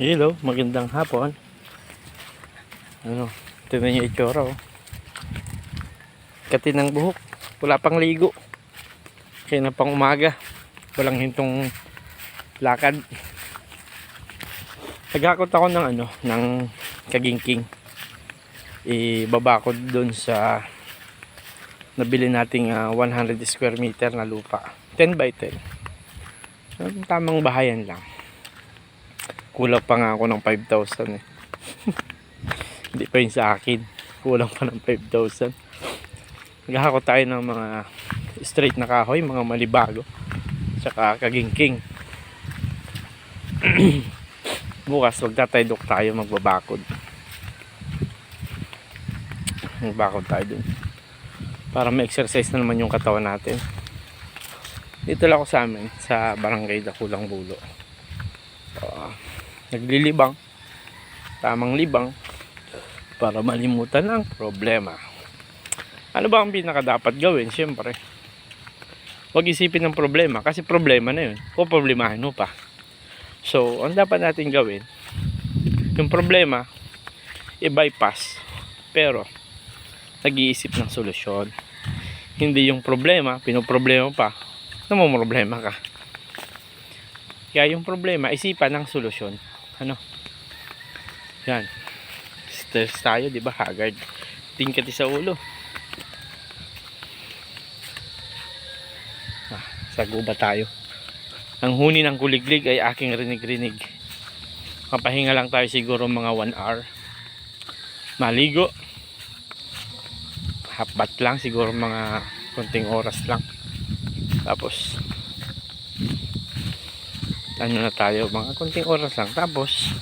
Hello, magandang hapon. Ano, tingnan niyo itsura oh. Kati ng buhok. Wala pang ligo. Kaya na pang umaga. Walang hintong lakad. Nagkakot ako ng ano, ng kagingking. Ibaba ko doon sa nabili nating ah, 100 square meter na lupa. 10 by 10. So, tamang bahayan lang. Kulang pa nga ako ng 5,000 eh. Hindi pa yun sa akin. Kulang pa ng 5,000. Naghahakot tayo ng mga straight na kahoy, mga malibago. Tsaka kagingking. Bukas magtataydok tayo magbabakod. Magbakod tayo dun. Para ma-exercise na naman yung katawan natin. Dito lang ako sa amin, sa barangay Dakulang Bulo. Naglilibang. Tamang libang. Para malimutan ang problema. Ano ba ang pinaka dapat gawin? Syempre huwag isipin ng problema kasi problema na yun. O problemahin mo pa. So ang dapat natin gawin yung problema i-bypass. Pero nag-iisip ng solusyon. Hindi yung problema pinoproblema pa namumroblema ka. Kaya yung problema, isipan ng solusyon. Ano? Yan. Stress tayo, di ba? Haggard. Tingkati sa ulo. Ah, sa guba tayo. Ang huni ng kuliglig ay aking rinig-rinig. Mapahinga lang tayo siguro mga 1 hour. Maligo. Hapat lang siguro mga konting oras lang. Tapos ano na tayo mga konting oras lang. Tapos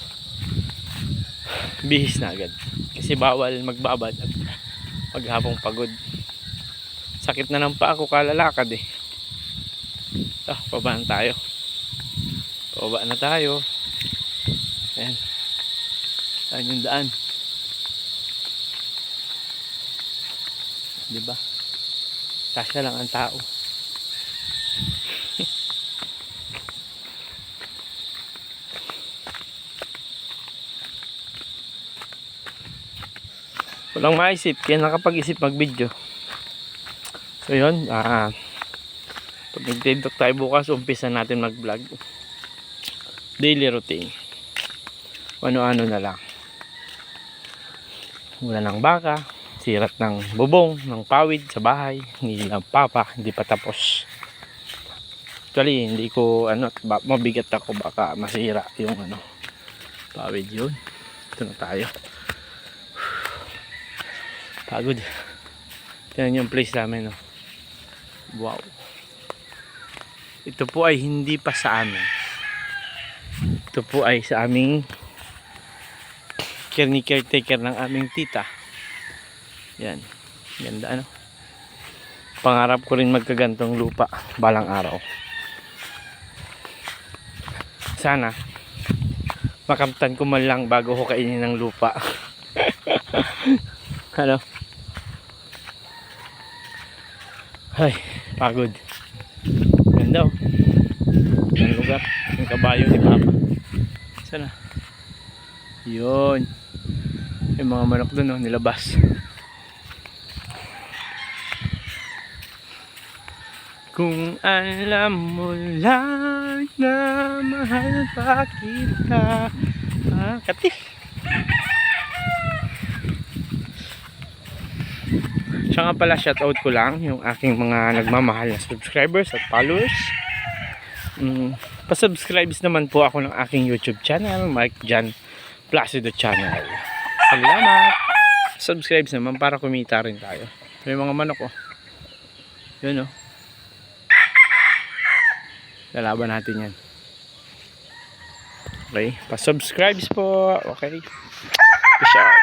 bihis na agad. Kasi bawal magbabad at maghapong pagod. Sakit na ng paa ko kalalakad eh. Ah pabaan tayo. Pababa na tayo. Ayan. Saan yung daan. Diba? Kasya lang ang tao walang maisip kaya nakapag-isip mag video so yun ah pag nag-tiktok tayo bukas umpisa natin mag vlog daily routine. Ano-ano na lang. Wala ng baka sirat ng bubong ng pawid sa bahay hindi lang papa hindi pa tapos. Actually hindi ko ano mabigat ako baka masira yung ano pawid yun. Ito na tayo Pagod. Tingnan yung place namin. No? Wow. Ito po ay hindi pa sa amin. Ito po ay sa aming care caretaker ng aming tita. Yan. Ganda ano. Pangarap ko rin magkagantong lupa balang araw. Sana makamtan ko man lang bago ko kainin ng lupa. ano? Ay, pagod. Ganda oh. Ang lugar. Yung kabayo ni Papa. Sana. Yun. Yung mga manok dun oh, nilabas. Kung alam mo lang na mahal pa kita. Ah, katif. Siya nga pala shoutout ko lang yung aking mga nagmamahal na subscribers at followers. Mm, pa-subscribes naman po ako ng aking YouTube channel, Mike Jan Placido Channel. Salamat! Subscribes naman para kumita rin tayo. May mga manok oh. Yun oh. Lalaban natin yan. Okay, pa-subscribes po. Okay. Peace out.